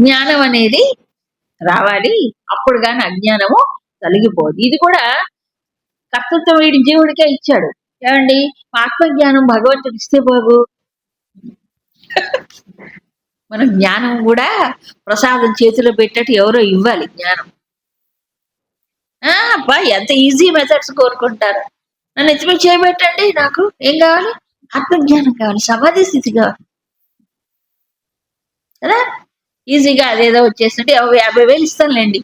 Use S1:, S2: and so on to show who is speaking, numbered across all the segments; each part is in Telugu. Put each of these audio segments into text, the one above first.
S1: జ్ఞానం అనేది రావాలి. అప్పుడు కానీ అజ్ఞానము తొలగిపోదు. ఇది కూడా కర్తృత్వం వీడి జీవుడికే ఇచ్చాడు. ఏమండి? ఆత్మజ్ఞానం భగవంతుడు ఇస్తే బాగు. మన జ్ఞానం కూడా ప్రసాదం చేతిలో పెట్టట్టు ఎవరో ఇవ్వాలి జ్ఞానం. ఆ, అబ్బా ఎంత ఈజీ మెథడ్స్ కోరుకుంటారు. నన్ను ఎత్తిమీ చేయబెట్టండి నాకు. ఏం కావాలి? ఆత్మజ్ఞానం కావాలి. సమాధి స్థితి కావాలి. కదా? ఈజీగా అదేదో వచ్చేస్తుంటే యాభై వేలు ఇస్తానులేండి.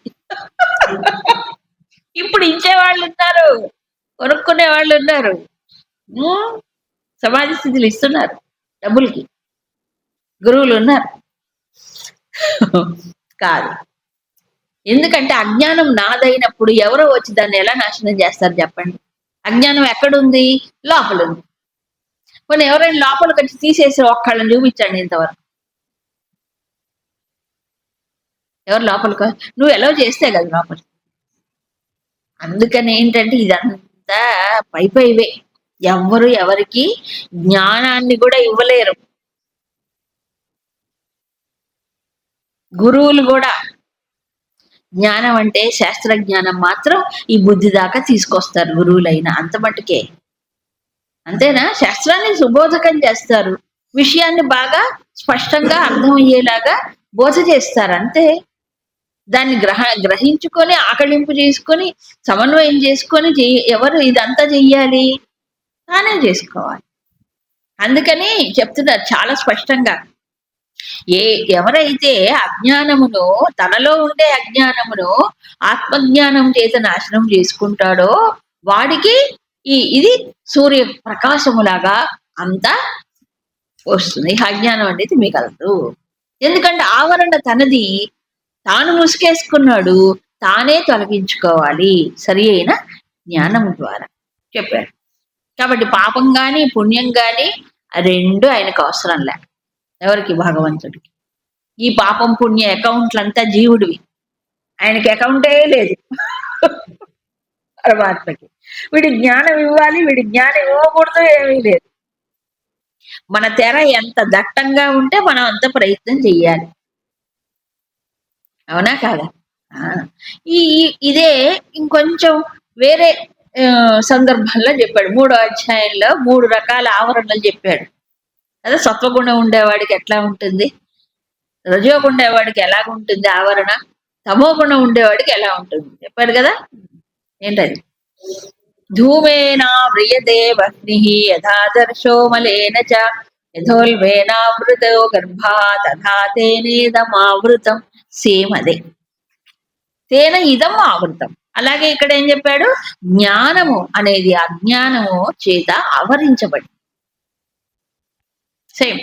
S1: ఇప్పుడు ఇచ్చే వాళ్ళు ఉన్నారు. కొనుక్కునే వాళ్ళు ఉన్నారు. ఉమ్, సమాధి స్థితిలో ఇస్తున్నారు. డబ్బులకి. గురువులు ఉన్నారు. కాదు. ఎందుకంటే అజ్ఞానం నాదైనప్పుడు ఎవరో వచ్చి దాన్ని ఎలా నాశనం చేస్తారు చెప్పండి. అజ్ఞానం ఎక్కడుంది? లోపల ఉంది కొన్ని ఎవరైనా లోపలికి వచ్చి తీసేసి ఒక్కళ్ళని చూపించండి ఇంతవరకు. ఎవరు లోపలికి నువ్వు ఎలా చేస్తే కదా లోపలికి. అందుకని ఏంటంటే ఇదంతా పై పైవే ఎవ్వరు ఎవరికి జ్ఞానాన్ని కూడా ఇవ్వలేరు. గురువులు కూడా. జ్ఞానం అంటే శాస్త్ర జ్ఞానం మాత్రం ఈ బుద్ధి దాకా తీసుకొస్తారు గురువులైన అంత మటుకే అంతేనా? శాస్త్రాన్ని సుబోధకం చేస్తారు. విషయాన్ని బాగా స్పష్టంగా అర్థమయ్యేలాగా బోధ చేస్తారు అంతే. దాన్ని గ్రహ గ్రహించుకొని ఆకలింపు చేసుకొని సమన్వయం చేసుకొని చెయ్య ఎవరు ఇదంతా చెయ్యాలి? తానే చేసుకోవాలి. అందుకని చెప్తున్నారు చాలా స్పష్టంగా. ఏ ఎవరైతే అజ్ఞానమును తనలో ఉండే అజ్ఞానమును ఆత్మజ్ఞానం చేత నాశనం చేసుకుంటాడో వాడికి ఈ ఇది సూర్య ప్రకాశములాగా అంతా వస్తుంది. అజ్ఞానం అనేది మిగలదు. ఎందుకంటే ఆవరణ తనది తాను ముసుకేసుకున్నాడు తానే తొలగించుకోవాలి. సరి అయిన జ్ఞానము ద్వారా చెప్పారు కాబట్టి పాపం కానీ పుణ్యం కానీ రెండు ఆయనకు అవసరం లే. ఎవరికి? భగవంతుడికి. ఈ పాపం పుణ్య అకౌంట్లంతా జీవుడివి. ఆయనకి అకౌంటే లేదు. పరమాత్మకి. వీడి జ్ఞానం ఇవ్వాలి వీడి జ్ఞానం ఇవ్వకూడదు ఏమీ లేదు. మన తెర ఎంత దట్టంగా ఉంటే మనం అంత ప్రయత్నం చెయ్యాలి. అవునా కాదా? ఈ ఇదే ఇంకొంచెం వేరే సందర్భంలో చెప్పాడు. మూడో అధ్యాయంలో మూడు రకాల ఆవరణలు చెప్పాడు. అదే సత్వగుణం ఉండేవాడికి ఎట్లా ఉంటుంది? రజోగుణం ఉండేవాడికి ఎలా ఉంటుంది ఆవరణ? తమో గుణం ఉండేవాడికి ఎలా ఉంటుంది? చెప్పాడు కదా? ఏంటది? ధూమేనా వ్రియతే వహ్ని యథాదర్శో మలేన చ యథోల్వేనావృతో గర్భా తథా తేనేదమావృతం. సేమ్ అదే. తేన ఇదం ఆవృతం. అలాగే ఇక్కడ ఏం చెప్పాడు? జ్ఞానము అనేది అజ్ఞానము చేత ఆవరించబడి. సేమ్.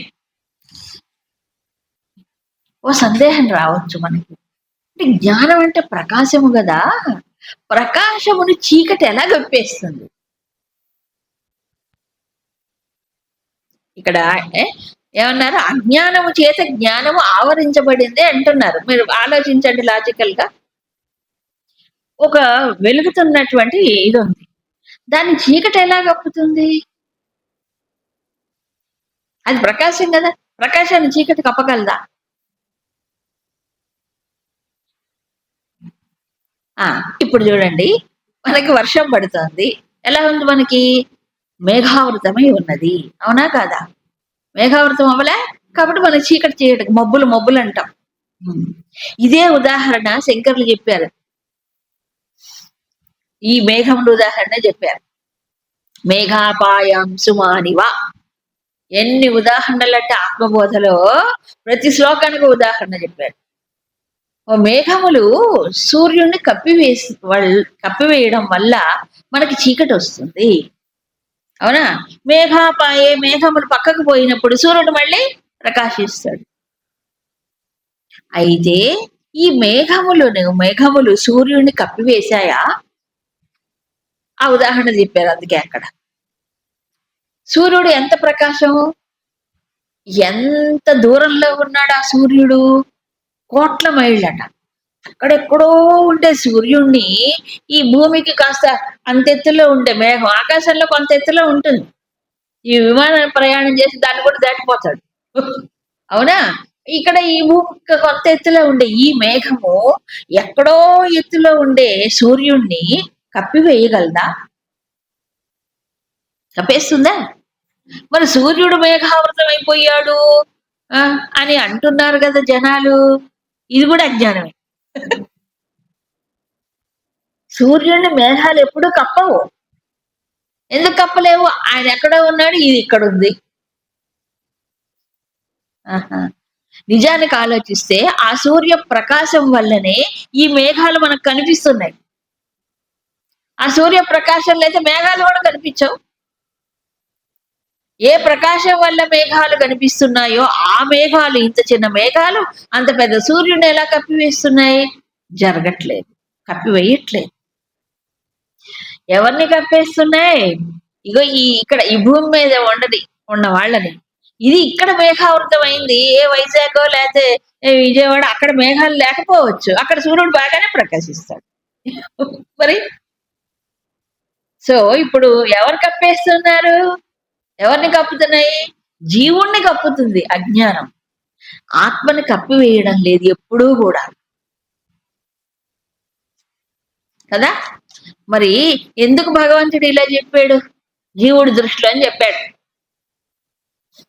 S1: ఓ సందేహం రావచ్చు మనకి. అంటే జ్ఞానం అంటే ప్రకాశము కదా? ప్రకాశమును చీకటి ఎలా గప్పేస్తుంది? ఇక్కడ ఏ, ఏమన్నారు? అజ్ఞానము చేత జ్ఞానము ఆవరించబడింది అంటున్నారు. మీరు ఆలోచించండి లాజికల్గా ఒక వెలుగుతున్నటువంటి ఇది ఉంది. దాన్ని చీకటి ఎలా కప్పుతుంది? అది ప్రకాశం కదా. ప్రకాశాన్ని చీకటి కప్పగలదా? ఆ ఇప్పుడు చూడండి. మనకి వర్షం పడుతుంది. ఎలా ఉంది మనకి? మేఘావృతమై ఉన్నది. అవునా కాదా? మేఘావృతం అవ్వలే? కాబట్టి మన చీకటి చీకటి మబ్బులు మబ్బులు అంటాం. ఇదే ఉదాహరణ శంకర్లు చెప్పారు. ఈ మేఘముల ఉదాహరణ చెప్పారు. మేఘాపాయం సుమానివా. ఎన్ని ఉదాహరణలు అంటే ఆత్మబోధలో ప్రతి శ్లోకానికి ఉదాహరణ చెప్పారు. మేఘములు సూర్యుడిని కప్పివేసి వల్ కప్పివేయడం వల్ల మనకి చీకటి వస్తుంది. అవునా? మేఘాపాయే మేఘములు పక్కకు పోయినప్పుడు సూర్యుడు మళ్ళీ ప్రకాశిస్తాడు. అయితే ఈ మేఘములను మేఘములు సూర్యుడిని కప్పివేశాయా? ఆ ఉదాహరణ చెప్పారు అందుకే అక్కడ. సూర్యుడు ఎంత ప్రకాశం ఎంత దూరంలో ఉన్నాడు ఆ సూర్యుడు? కోట్ల మైళ్ళట. అక్కడెక్కడో ఉండే సూర్యుణ్ణి ఈ భూమికి కాస్త అంత ఎత్తులో ఉండే మేఘం ఆకాశంలో కొంత ఎత్తులో ఉంటుంది. ఈ విమానం ప్రయాణం చేసి దాన్ని కూడా దాటిపోతాడు. అవునా? ఇక్కడ ఈ భూమికి కొంత ఎత్తులో ఉండే ఈ మేఘము ఎక్కడో ఎత్తులో ఉండే సూర్యుణ్ణి కప్పివేయగలదా? కప్పేస్తుందా? మరి సూర్యుడు మేఘావృతం అయిపోయాడు ఆ, అని అంటున్నారు కదా జనాలు. ఇది కూడా అజ్ఞానమే. సూర్యుని మేఘాలు ఎప్పుడూ కప్పవు. ఎందుకు కప్పలేవు? ఆయన ఎక్కడ ఉన్నాడు ఇది ఇక్కడ ఉంది. ఆహా. నిజానికి ఆలోచిస్తే ఆ సూర్య ప్రకాశం వల్లనే ఈ మేఘాలు మనకు కనిపిస్తున్నాయి. ఆ సూర్య ప్రకాశం లేదా మేఘాలు కూడా కనిపించవు. ఏ ప్రకాశం వల్ల మేఘాలు కనిపిస్తున్నాయో ఆ మేఘాలు ఇంత చిన్న మేఘాలు అంత పెద్ద సూర్యుని ఎలా కప్పివేస్తున్నాయి? జరగట్లేదు కప్పివేయట్లేదు. ఎవరిని కప్పేస్తున్నాయి ఇగో ఈ ఇక్కడ ఈ భూమి మీద ఉండది ఉన్న వాళ్ళని. ఇది ఇక్కడ మేఘావృతం అయింది ఏ వైజాగ్ లేకపోతే ఏ విజయవాడ అక్కడ మేఘాలు లేకపోవచ్చు. అక్కడ సూర్యుడు బాగానే ప్రకాశిస్తాడు. మరి? సో ఇప్పుడు ఎవరు కప్పేస్తున్నారు ఎవరిని కప్పుతున్నాయి? జీవుణ్ణి కప్పుతుంది అజ్ఞానం. ఆత్మని కప్పివేయడం లేదు ఎప్పుడూ కూడా. కదా? మరి ఎందుకు భగవంతుడు ఇలా చెప్పాడు? జీవుడి దృష్టిలో అని చెప్పాడు.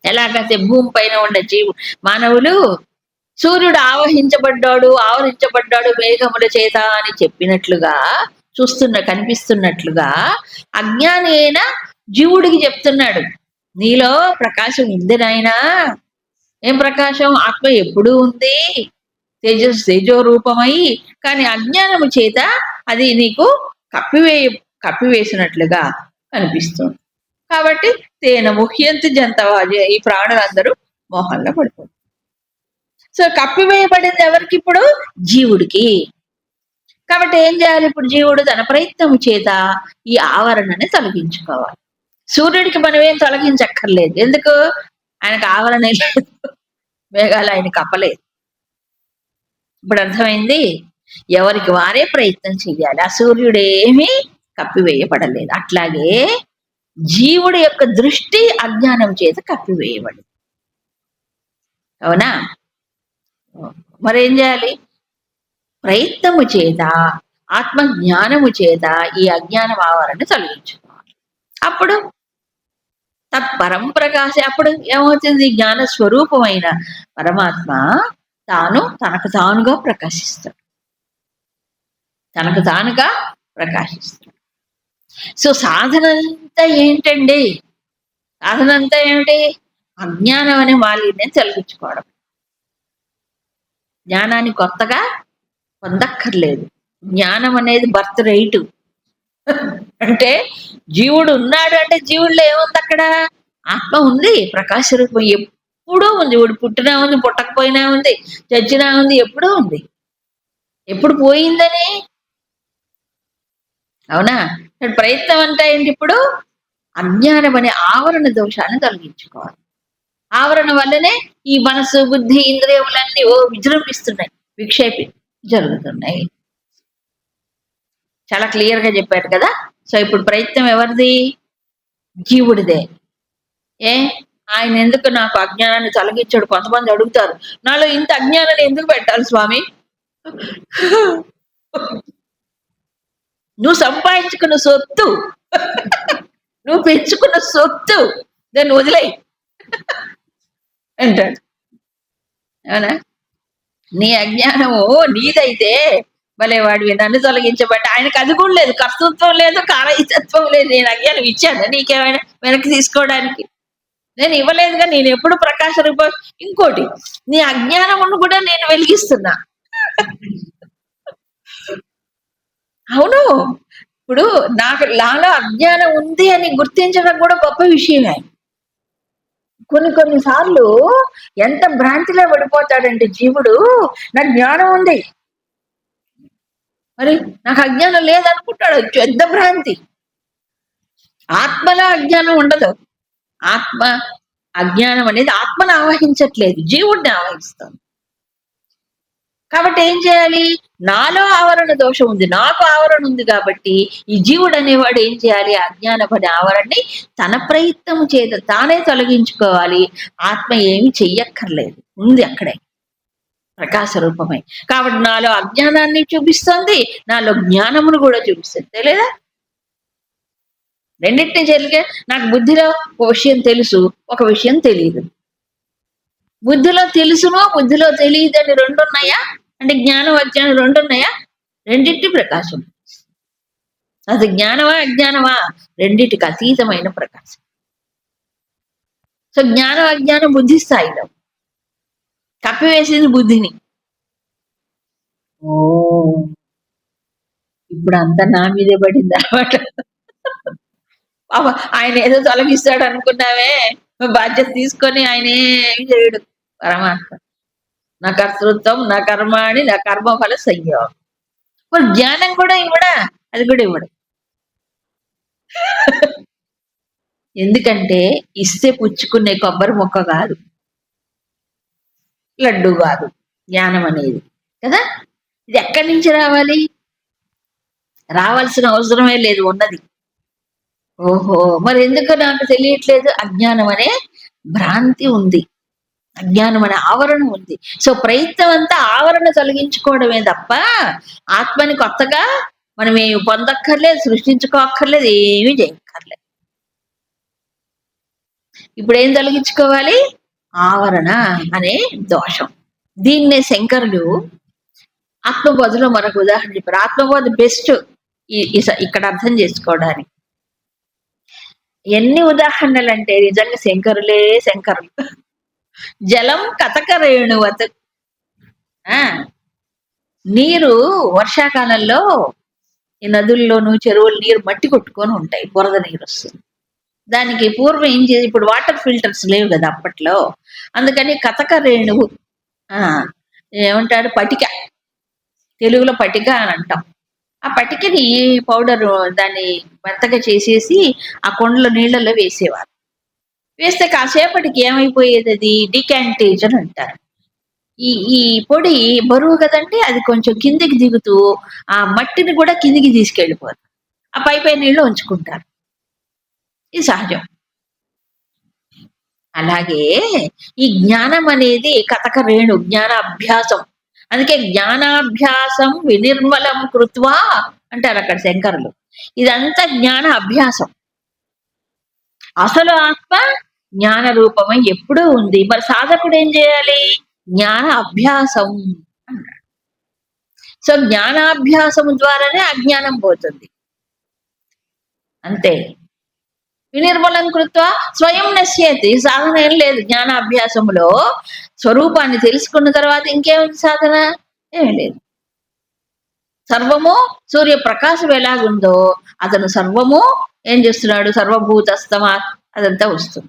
S1: ఎలాగైతే భూమి పైన ఉండే జీవుడు మానవులు సూర్యుడు ఆవహించబడ్డాడు ఆవరించబడ్డాడు మేఘముల చేత అని చెప్పినట్లుగా చూస్తున్న కనిపిస్తున్నట్లుగా అజ్ఞాని జీవుడికి చెప్తున్నాడు నీలో ప్రకాశం ఉంది నాయనా. ఏం ప్రకాశం? ఆత్మ ఎప్పుడూ ఉంది. తేజ తేజో రూపమై కానీ అజ్ఞానము చేత అది నీకు కప్పివేయ కప్పివేసినట్లుగా కనిపిస్తుంది. కాబట్టి తేన ముహ్యంతి జంతవాజ. ఈ ప్రాణులందరూ మోహంలో పడిపోతారు. సో కప్పివేయబడింది ఎవరికి ఇప్పుడు? జీవుడికి. కాబట్టి ఏం చేయాలి ఇప్పుడు జీవుడు? తన ప్రయత్నము చేత ఈ ఆవరణని తొలగించుకోవాలి. సూర్యుడికి మనం ఏం తొలగించక్కర్లేదు. ఎందుకు? ఆయనకు ఆవరణ లేదు. మేఘాలు ఆయన కప్పలేదు ఇప్పుడు అర్థమైంది? ఎవరికి వారే ప్రయత్నం చెయ్యాలి. ఆ సూర్యుడు ఏమీ కప్పివేయబడలేదు. అట్లాగే జీవుడి యొక్క దృష్టి అజ్ఞానం చేత కప్పివేయబడింది. అవునా? మరేం చేయాలి? ప్రయత్నము చేత ఆత్మ జ్ఞానము చేత ఈ అజ్ఞానం ఆవరణ తొలగించుకోవాలి. అప్పుడు తత్పరం ప్రకాశ అప్పుడు ఏమవుతుంది? జ్ఞాన స్వరూపమైన పరమాత్మ తాను తనకు తానుగా ప్రకాశిస్తాడు. తనకు తానుగా ప్రకాశిస్తాడు. సో సాధన అంతా ఏంటండి? సాధన అంతా ఏమిటి? అజ్ఞానం అనే మాలిన్యం తొలగించుకోవడం. జ్ఞానాన్ని కొత్తగా పొందక్కర్లేదు. జ్ఞానం అనేది బర్త్ రైటు. అంటే జీవుడు ఉన్నాడు అంటే జీవుడులో ఏముంది అక్కడ? ఆత్మ ఉంది ప్రకాశ రూపం ఎప్పుడూ ఉంది. ఇప్పుడు పుట్టినా ఉంది పుట్టకపోయినా ఉంది చచ్చినా ఉంది ఎప్పుడూ ఉంది. ఎప్పుడు పోయిందని? అవునా? ప్రయత్నం అంటే ఏంటి ఇప్పుడు? అజ్ఞానం అనే ఆవరణ దోషాన్ని తొలగించుకోవాలి. ఆవరణ వల్లనే ఈ మనసు బుద్ధి ఇంద్రియములన్నీ ఓ విజృంభిస్తున్నాయి. విక్షేపి జరుగుతున్నాయి. చాలా క్లియర్గా చెప్పారు కదా? సో ఇప్పుడు ప్రయత్నం ఎవరిది? జీవుడిదే. ఏ? ఆయన ఎందుకు నాకు అజ్ఞానాన్ని తొలగించాడు? కొంతమంది అడుగుతారు నాలో ఇంత అజ్ఞానాన్ని ఎందుకు పెట్టాలి స్వామి? నువ్వు సంపాదించుకున్న సొత్తు. నువ్వు పెంచుకున్న సొత్తు. దాన్ని వదిలేయి. అంటాడు. అవునా? నీ అజ్ఞానము నీదైతే భలే వాడివి నన్ను తొలగించబట్టి ఆయనకు అది కూడా లేదు. కర్తృత్వం లేదు కారయితత్వం లేదు. నేను అజ్ఞానం ఇచ్చాను? నీకేమైనా వెనక్కి తీసుకోవడానికి? నేను ఇవ్వలేదుగా నేను ఎప్పుడు ప్రకాశ రూప ఇంకోటి నీ అజ్ఞానమును కూడా నేను వెలిగిస్తున్నా. అవును. ఇప్పుడు నాకు నాలో అజ్ఞానం ఉంది అని గుర్తించడం కూడా గొప్ప విషయమే. కొన్ని కొన్ని సార్లు ఎంత భ్రాంతిలో పడిపోతాడంటే జీవుడు నా జ్ఞానం ఉంది. మరి నాకు అజ్ఞానం లేదనుకుంటాడు. పెద్ద భ్రాంతి. ఆత్మలో అజ్ఞానం ఉండదు. ఆత్మ అజ్ఞానం అనేది ఆత్మను ఆవహించట్లేదు. జీవుడిని ఆవహిస్తుంది. కాబట్టి ఏం చేయాలి? నాలో ఆవరణ దోషం ఉంది. నాకు ఆవరణ ఉంది కాబట్టి ఈ జీవుడు అనేవాడు ఏం చేయాలి? అజ్ఞానపడి ఆవరణని తన ప్రయత్నం చేత తానే తొలగించుకోవాలి. ఆత్మ ఏమి చెయ్యక్కర్లేదు. ఉంది అక్కడే. ప్రకాశ రూపమై. కాబట్టి నాలో అజ్ఞానాన్ని చూపిస్తుంది నాలో జ్ఞానమును కూడా చూపిస్తుంది. తెలియదా రెండింటిని జరిగే నాకు బుద్ధిలో ఒక విషయం తెలుసు ఒక విషయం తెలియదు బుద్ధిలో తెలుసును బుద్ధిలో తెలియదు అని రెండు ఉన్నాయా అంటే జ్ఞానం అజ్ఞానం రెండు ఉన్నాయా రెండింటి ప్రకాశం. అది జ్ఞానమా అజ్ఞానమా? రెండింటికి అతీతమైన ప్రకాశం. సో జ్ఞానం అజ్ఞానం బుద్ధి స్థాయిలో. కప్పివేసింది బుద్ధిని. ఓ. ఇప్పుడు అంతా నా మీదే పడింది అనమాట ఆయన ఏదో తొలగిస్తాడు అనుకున్నావే. బాధ్యత తీసుకొని ఆయన ఏం చేయడు. పరమాత్మ. నా కర్తృత్వం నా కర్మాణి నా కర్మ ఫల సంయోగం మరి జ్ఞానం కూడా ఇవ్వడా? అది కూడా ఇవ్వడు. ఎందుకంటే ఇస్తే పుచ్చుకునే కొబ్బరి మొక్క కాదు. లడ్డు కాదు జ్ఞానం అనేది. కదా? ఇది ఎక్కడి నుంచి రావాలి? రావాల్సిన అవసరమే లేదు ఉన్నది. ఓహో మరి ఎందుకు నాకు తెలియట్లేదు? అజ్ఞానం అనే భ్రాంతి ఉంది. అజ్ఞానం అనే ఆవరణ ఉంది. సో ప్రయత్నం అంతా ఆవరణ తొలగించుకోవడమే తప్ప ఆత్మని కొత్తగా మనం ఏమి పొందక్కర్లేదు సృష్టించుకోక్కర్లేదు ఏమీ చేయక్కర్లేదు. ఇప్పుడు ఏం తొలగించుకోవాలి? ఆవరణ అనే దోషం. దీన్నే శంకరులు ఆత్మబోధలో మనకు ఉదాహరణ చెప్పారు. ఆత్మబోధ బెస్ట్ ఇక్కడ అర్థం చేసుకోవడానికి. ఎన్ని ఉదాహరణలు అంటే నిజంగా శంకరులే శంకరులు. జలం కథక రేణువత ఆ నీరు వర్షాకాలంలో ఈ నదుల్లోనూ చెరువులు నీరు మట్టి కొట్టుకొని ఉంటాయి. బురద నీరు వస్తుంది. దానికి పూర్వం ఏం చేసి ఇప్పుడు వాటర్ ఫిల్టర్స్ లేవు కదా అప్పట్లో. అందుకని కథక రేణువు ఏమంటాడు పటిక. తెలుగులో పటిక అని అంటాం. ఆ పటికని పౌడర్ దాన్ని మెత్తగా చేసేసి ఆ కొండలో నీళ్ళలో వేసేవారు. వేస్తే కాసేపటికి ఏమైపోయేది అది? డికాంటేజన్ అంటారు. ఈ ఈ పొడి బరువు కదండి అది కొంచెం కిందికి దిగుతూ ఆ మట్టిని కూడా కిందికి తీసుకెళ్ళిపోతారు ఆ పై పై నీళ్ళు ఉంచుకుంటారు. ఇది సహజం. అలాగే ఈ జ్ఞానం అనేది కథక రేణు జ్ఞాన అభ్యాసం అందుకే జ్ఞానాభ్యాసం వినిర్మలం కృత్వా అంటారు అక్కడ శంకరులు. ఇదంతా జ్ఞాన అభ్యాసం. అసలు ఆత్మ జ్ఞాన రూపమై ఎప్పుడూ ఉంది. మరి సాధకుడు ఏం చేయాలి? జ్ఞాన అభ్యాసం అన్నాడు సో జ్ఞానాభ్యాసం ద్వారానే అజ్ఞానం పోతుంది. అంతే. వినిర్మలం కృత్వ స్వయం నశ్యతి. సాధన ఏం లేదు జ్ఞానాభ్యాసములో స్వరూపాన్ని తెలుసుకున్న తర్వాత ఇంకేమి సాధన? ఏం లేదు. సర్వము సూర్య ప్రకాశం ఎలాగుందో అతను సర్వము ఏం చేస్తున్నాడు? సర్వభూతస్తమా అదంతా వస్తుంది.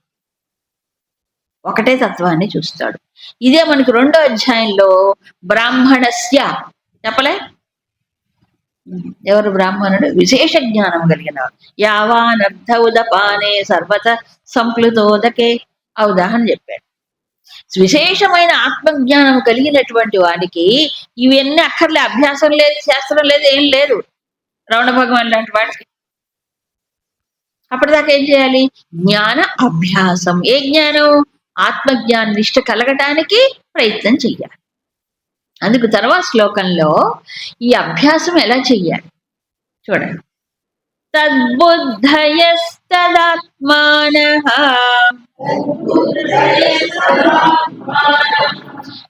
S1: ఒకటే తత్వాన్ని చూస్తాడు. ఇదే మనకి రెండో అధ్యాయంలో బ్రాహ్మణస్య. చెప్పలే? ఎవరు బ్రాహ్మణుడు? విశేష జ్ఞానం కలిగిన యావానర్థ ఉదపానే సర్వత సంప్లుతోదకే. ఆ ఉదాహరణ చెప్పాడు. విశేషమైన ఆత్మజ్ఞానం కలిగినటువంటి వాడికి ఇవన్నీ అక్కర్లే అభ్యాసం లేదు శాస్త్రం లేదు ఏం లేదు. రమణ భగవాన్ లాంటి వాడికి. అప్పటిదాకా ఏం చేయాలి? జ్ఞాన అభ్యాసం. ఏ జ్ఞానం? ఆత్మజ్ఞాన నిష్ట కలగటానికి ప్రయత్నం చెయ్యాలి. అందుకు తర్వాత శ్లోకంలో ఈ అభ్యాసం ఎలా చెయ్యాలి? చూడండి. తద్బుద్ధయస్తదాత్మాన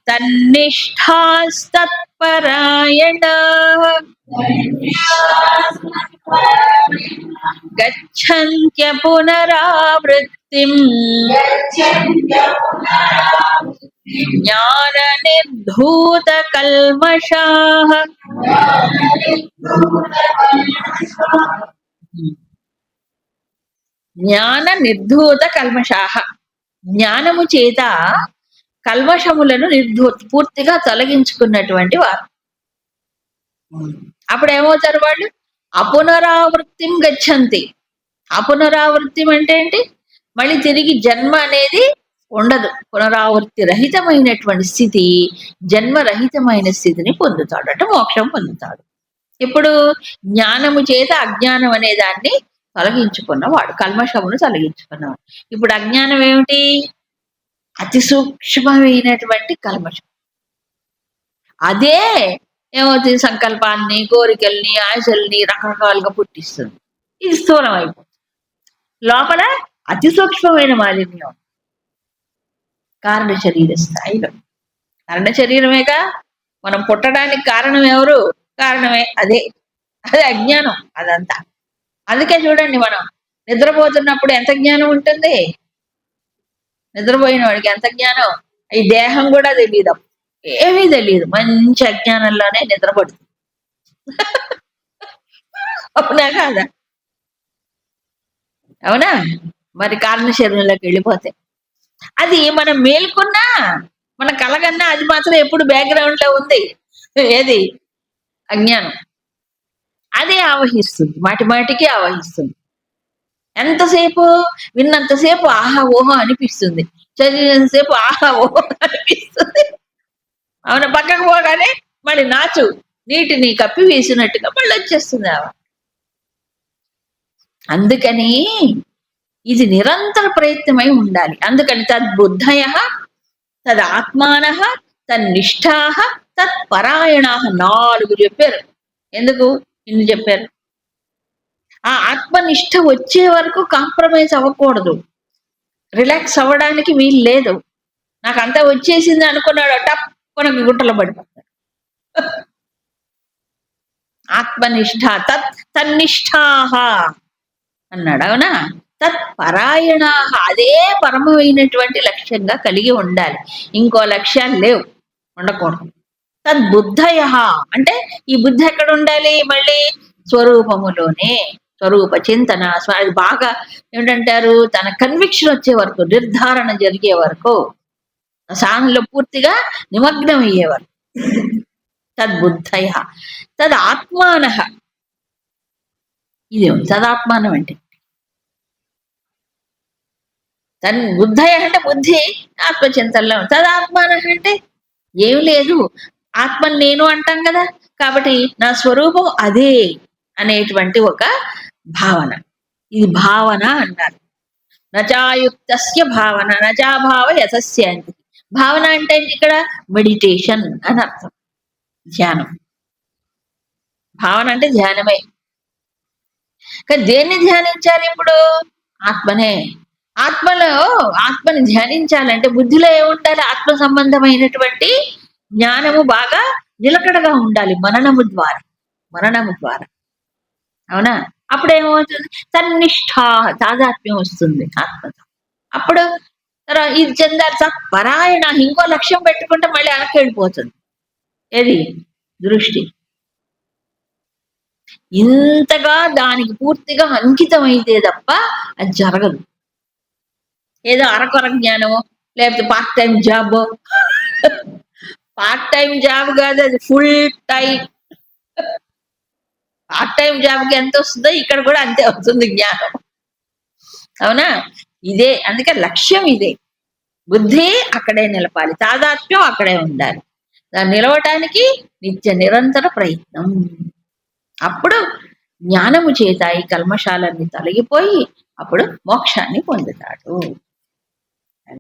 S1: తన్నిష్టాస్తత్పరాయణ. గచ్చంత్య పునరావృత్తిం. జ్ఞాన నిర్ధూత కల్మషాః జ్ఞాన నిర్ధూత కల్మషాహ జ్ఞానము చేత కల్మషములను నిర్ధూ పూర్తిగా తొలగించుకున్నటువంటి వారు. అప్పుడు ఏమవుతారు వాళ్ళు? అపునరావృత్తిం గచ్చంతి. అపునరావృత్తి అంటే ఏంటి? మళ్ళీ తిరిగి జన్మ అనేది ఉండదు. పునరావృత్తి రహితమైనటువంటి స్థితి జన్మరహితమైన స్థితిని పొందుతాడు. అంటే మోక్షం పొందుతాడు. ఇప్పుడు జ్ఞానము చేత అజ్ఞానం అనే దాన్ని తొలగించుకున్నవాడు కల్మషమును తొలగించుకున్నవాడు. ఇప్పుడు అజ్ఞానం ఏమిటి? అతి సూక్ష్మమైనటువంటి కల్మషం. అదే ఏమవుతుంది? సంకల్పాన్ని కోరికల్ని ఆశల్ని రకరకాలుగా పుట్టిస్తుంది. ఇది స్థూలం అయిపోతుంది లోపల అతి సూక్ష్మమైన మాలిన్యం. కారణ శరీర. స్థాయిలో కారణ శరీరమేగా? మనం పుట్టడానికి కారణం ఎవరు? కారణమే అదే. అదే అజ్ఞానం అదంతా. అందుకే చూడండి మనం నిద్రపోతున్నప్పుడు ఎంత జ్ఞానం ఉంటుంది? నిద్రపోయిన వాడికి ఎంత జ్ఞానం? ఈ దేహం కూడా తెలియదు ఏమీ తెలియదు మంచి అజ్ఞానంలోనే నిద్రపడుతుంది. అవునా కాదా? అవునా? మరి కారణ శరీరంలోకి వెళ్ళిపోతే. అది మనం మేల్కొన్నా మన కలగన్నా అది మాత్రం ఎప్పుడు బ్యాక్గ్రౌండ్లో ఉంది. ఏది? అజ్ఞానం. అదే ఆవహిస్తుంది. మాటి మాటికి ఆవహిస్తుంది. ఎంతసేపు? విన్నంతసేపు ఆహా ఓహో అనిపిస్తుంది. చదివినంతసేపు ఆహా ఓహో అనిపిస్తుంది. అవును? పక్కకు పోగానే మళ్ళీ నాచు నీటిని కప్పి వేసినట్టుగా మళ్ళీ వచ్చేస్తుంది ఆవ అందుకని ఇది నిరంతర ప్రయత్నమై ఉండాలి. అందుకని తద్బుద్ధయ తదాత్మాన తన్నిష్టా తత్పరాయణ నాలుగు చెప్పారు. ఎందుకు? ఇన్ని చెప్పారు. ఆ ఆత్మనిష్ట వచ్చే వరకు కాంప్రమైజ్ అవ్వకూడదు. రిలాక్స్ అవ్వడానికి వీలు లేదు. నాకు అంతా వచ్చేసింది అనుకున్నాడు టప్ మనకు గుట్టలు పడిపోతాడు. ఆత్మనిష్ట తత్ తన్నిష్టాహ అన్నాడు అవునా? తత్పరాయణ. అదే పరమమైనటువంటి లక్ష్యంగా కలిగి ఉండాలి. ఇంకో లక్ష్యాలు లేవు. ఉండకూడదు. తద్బుద్ధయ. అంటే ఈ బుద్ధి ఎక్కడ ఉండాలి? మళ్ళీ స్వరూపములోనే. స్వరూప చింతన. స్వ- అది బాగా ఏమిటంటారు? తన కన్విక్షన్ వచ్చే వరకు నిర్ధారణ జరిగే వరకు సాధనలో పూర్తిగా నిమగ్నం అయ్యే వరకు. తద్బుద్ధయ. తద్ ఆత్మాన ఇది తదాత్మానం అంటే తన్ బుద్ధయ అంటే బుద్ధి ఆత్మచింతనలో తదాత్మాన అంటే ఏం లేదు. ఆత్మ నేను అంటాం కదా కాబట్టి నా స్వరూపం అదే అనేటువంటి ఒక భావన. ఇది భావన అంటారు. నచాయుక్తస్య భావన నచాభావ యథస్య అంటే భావన అంటే ఇక్కడ? మెడిటేషన్ అని అర్థం. ధ్యానం. భావన అంటే ధ్యానమే. కానీ దేన్ని ధ్యానించాలి ఇప్పుడు? ఆత్మనే. ఆత్మలో ఆత్మని ధ్యానించాలంటే బుద్ధిలో ఏముండాలి? ఆత్మ సంబంధమైనటువంటి జ్ఞానము బాగా నిలకడగా ఉండాలి మననము ద్వారా మననము ద్వారా. అవునా? అప్పుడు ఏమవుతుంది తన్నిష్ట తాదాత్మ్యం వస్తుంది ఆత్మతో. అప్పుడు ఇది చెందాలి స- పరాయణ ఇంకో లక్ష్యం పెట్టుకుంటే మళ్ళీ వెనక్కి వెళ్ళిపోతుంది. ఏది? దృష్టి. ఇంతగా దానికి పూర్తిగా అంకితం అయితే తప్ప అది జరగదు. ఏదో అరకొర జ్ఞానము లేకపోతే part time job part time job కాదు అది ఫుల్ టైం పార్ట్ టైం జాబ్కి ఎంత వస్తుందో ఇక్కడ కూడా అంతే వస్తుంది జ్ఞానం. అవునా? ఇదే అందుకే లక్ష్యం ఇదే. బుద్ధి అక్కడే నిలపాలి. తాదాత్మ్యం అక్కడే ఉండాలి. దాన్ని నిలవటానికి నిత్య నిరంతర ప్రయత్నం. అప్పుడు జ్ఞానము చేత ఈ కల్మశాలన్నీ తొలగిపోయి అప్పుడు మోక్షాన్ని పొందుతాడు. And